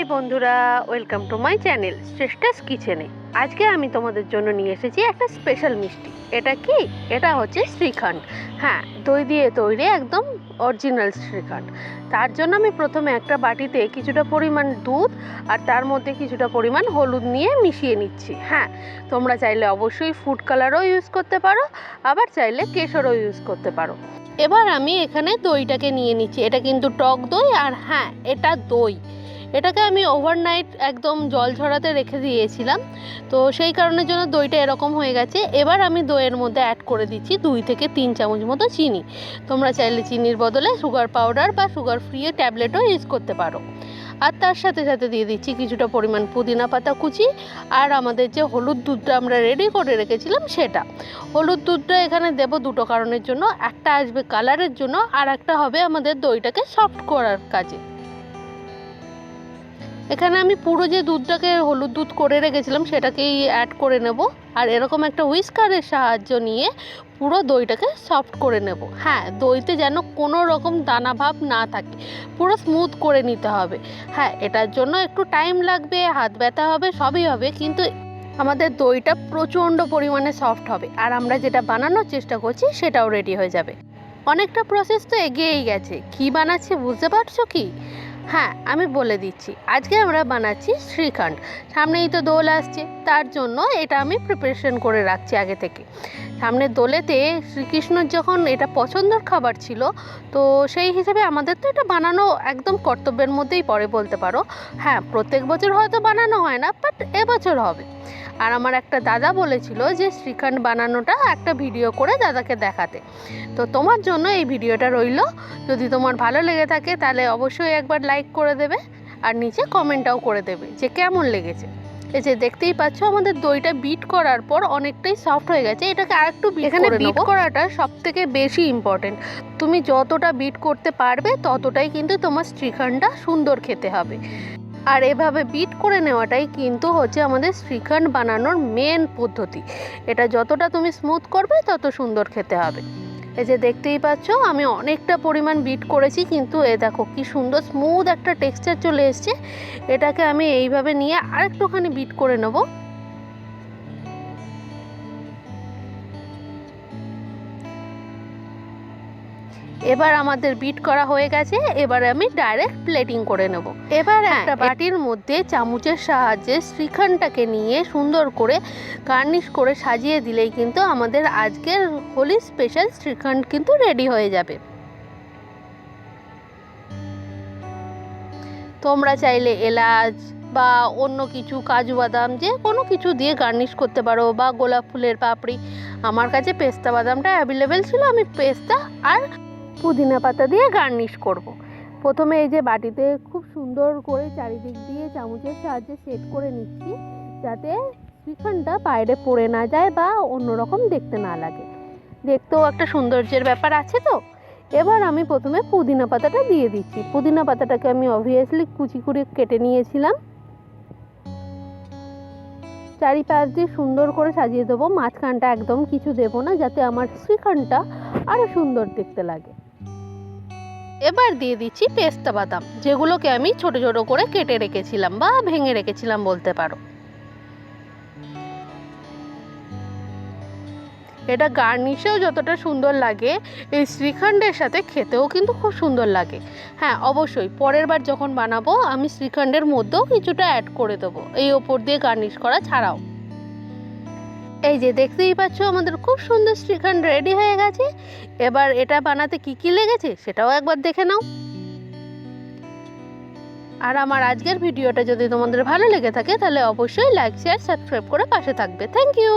High বন্ধুরা, welcome to my channel শ্রেষ্ঠাস কিচেনে। আজকে আমি তোমাদের জন্য নিয়ে এসেছি একটা স্পেশাল মিষ্টি। এটা কি? এটা হচ্ছে শ্রীখণ্ড। হ্যাঁ দই দিয়ে তৈরি একদম অরিজিনাল শ্রীখণ্ড। তার জন্য আমি প্রথমে একটা বাটিতে কিছুটা পরিমাণ দুধ আর তার মধ্যে কিছুটা পরিমাণ হলুদ নিয়ে মিশিয়ে নিচ্ছি। হ্যাঁ তোমরা চাইলে অবশ্যই ফুড কালারও ইউজ করতে পারো, আবার চাইলে কেশরও ইউজ করতে পারো। এবার আমি এখানে দইটাকে নিয়ে নিচ্ছি। এটা কিন্তু টক দই আর হ্যাঁ এটা দই। এটাকে আমি ওভারনাইট একদম জল ঝরাতে রেখে দিয়েছিলাম। তো সেই কারণের জন্য দইটা এরকম হয়ে গেছে। এবার আমি দইয়ের মধ্যে অ্যাড করে দিচ্ছি দুই থেকে তিন চামচ মতো চিনি। তোমরা চাইলে চিনির বদলে সুগার পাউডার বা সুগার ফ্রি ট্যাবলেটও ইউজ করতে পারো। আর তার সাথে সাথে দিয়ে দিচ্ছি কিছুটা পরিমাণ পুদিনা পাতা কুচি আর আমাদের যে হলুদ দুধটা আমরা রেডি করে রেখেছিলাম সেটা। হলুদ দুধটা এখানে দেবো দুটো কারণের জন্য। একটা আসবে কালারের জন্য আর একটা হবে আমাদের দইটাকে সফট করার কাজে। এখানে আমি পুরো যে দুধটাকে হলুদ দুধ করে রেখেছিলাম, সেটাকেই অ্যাড করে নেব। আর এরকম একটা হুইস্কারের সাহায্য নিয়ে পুরো দইটাকে সফট করে নেব। হ্যাঁ দইতে যেন কোনো রকম দানা ভাব না থাকে, পুরো স্মুথ করে নিতে হবে। হ্যাঁ এটার জন্য একটু টাইম লাগবে, হাত ব্যথা হবে, সবই হবে, কিন্তু আমাদের দইটা প্রচণ্ড পরিমাণে সফট হবে, আর আমরা যেটা বানানোর চেষ্টা করছি, সেটাও রেডি হয়ে যাবে। অনেকটা প্রসেস তো এগিয়েই গেছে। কি বানাচ্ছি বুঝতে পারছ কি? হ্যাঁ আমি বলে দিচ্ছি। আজকে আমরা বানাচ্ছি শ্রীখণ্ড। সামনেই তো দোল আসছে, তার জন্য এটা আমি প্রিপারেশন করে রাখছি আগে থেকে। সামনে দোলেতে শ্রীকৃষ্ণর যখন এটা পছন্দের খাবার ছিল, তো সেই হিসেবে আমাদের তো এটা বানানো একদম কর্তব্যের মধ্যেই পড়ে বলতে পারো। হ্যাঁ প্রত্যেক বছর হয়তো বানানো হয় না বাট এবছর হবে। আর আমার একটা দাদা বলেছিল যে শ্রীখণ্ড বানানোটা একটা ভিডিও করে দাদাকে দেখাতে। তো তোমার জন্য এই ভিডিওটা রইল। যদি তোমার ভালো লেগে থাকে তাহলে অবশ্যই একবার লাইক করে দেবে আর নিচে কমেন্টটাও করে দেবে যে কেমন লেগেছে। এই যে দেখতেই পাচ্ছ আমাদের দইটা বিট করার পর অনেকটাই সফট হয়ে গেছে। এটাকে আরেকটু এখানে বিট করাটা সব থেকে বেশি ইম্পর্টেন্ট তুমি যতটা বিট করতে পারবে ততটাই কিন্তু তোমার শ্রীখণ্ডটা সুন্দর খেতে হবে। আর এভাবে বিট করে নেওয়াটাই কিন্তু হচ্ছে আমাদের শ্রীখণ্ড বানানোর মেন পদ্ধতি। এটা যতটা তুমি স্মুথ করবে, তত সুন্দর খেতে হবে। এই যে দেখতেই পাচ্ছ, আমি অনেকটা পরিমাণ বিট করেছি, কিন্তু এ দেখো কি সুন্দর স্মুথ একটা টেক্সচার চলে এসছে। এটাকে আমি এইভাবে নিয়ে আরেকটুখানি বিট করে নেব। এবার আমাদের বিট করা হয়ে গেছে এবার আমি ডাইরেক্ট প্লেটিং করে নেব। এবার একটা বাটির মধ্যে চামচের সাহায্যে শ্রীখণ্ডটাকে নিয়ে সুন্দর করে গার্নিশ করে সাজিয়ে দিলেই কিন্তু আমাদের আজকের হোলি স্পেশাল শ্রীখণ্ড কিন্তু রেডি হয়ে যাবে। তোমরা চাইলে এলাচ বা অন্য কিছু কাজু বাদাম যে কোনো কিছু দিয়ে গার্নিশ করতে পারো বা গোলাপ ফুলের পাপড়ি। আমার কাছে পেস্তা বাদামটা অ্যাভেলেবেল ছিল আমি পেস্তা আর পুদিনা পাতা দিয়ে গার্নিশ করব। প্রথমে এই যে বাটিতে খুব সুন্দর করে চারিদিক দিয়ে চামচের সাহায্যে সেট করে নিচ্ছি, যাতে শ্রীখণ্ডটা বাইরে পড়ে না যায় বা অন্যরকম দেখতে না লাগে। দেখতেও একটা সৌন্দর্যের ব্যাপার আছে তো? এবার আমি প্রথমে পুদিনা পাতাটা দিয়ে দিচ্ছি। পুদিনা পাতাটাকে আমি অবভিয়াসলি কুচি করে কেটে নিয়েছিলাম। চারিপাশ দিয়ে সুন্দর করে সাজিয়ে দেবো। মাঝখানটা একদম কিছু দেবো না, যাতে আমার শ্রীখণ্ডটা আরও সুন্দর দেখতে লাগে। এবার দিয়ে দিচ্ছি পেস্তা বাদাম, যেগুলোকে আমি ছোট ছোট করে কেটে রেখেছিলাম বা ভেঙে রেখেছিলাম বলতে পারো। এটা গার্নিশেও যতটা সুন্দর লাগে, এই শ্রীখণ্ডের সাথে খেতেও কিন্তু খুব সুন্দর লাগে। হ্যাঁ অবশ্যই, পরের বার যখন বানাবো, আমি শ্রীখণ্ডের মধ্যেও কিছুটা অ্যাড করে দেবো, এই ওপর দিয়ে গার্নিশ করা ছাড়াও। এই যে দেখতেই পাচ্ছ, আমাদের খুব সুন্দর শ্রীখণ্ড রেডি হয়ে গেছে। এবার এটা বানাতে কি কি লেগেছে সেটাও একবার দেখে নাও। আর আমার আজকের ভিডিওটা যদি তোমাদের ভালো লেগে থাকে, তাহলে অবশ্যই লাইক শেয়ার সাবস্ক্রাইব করে পাশে থাকবে। Thank you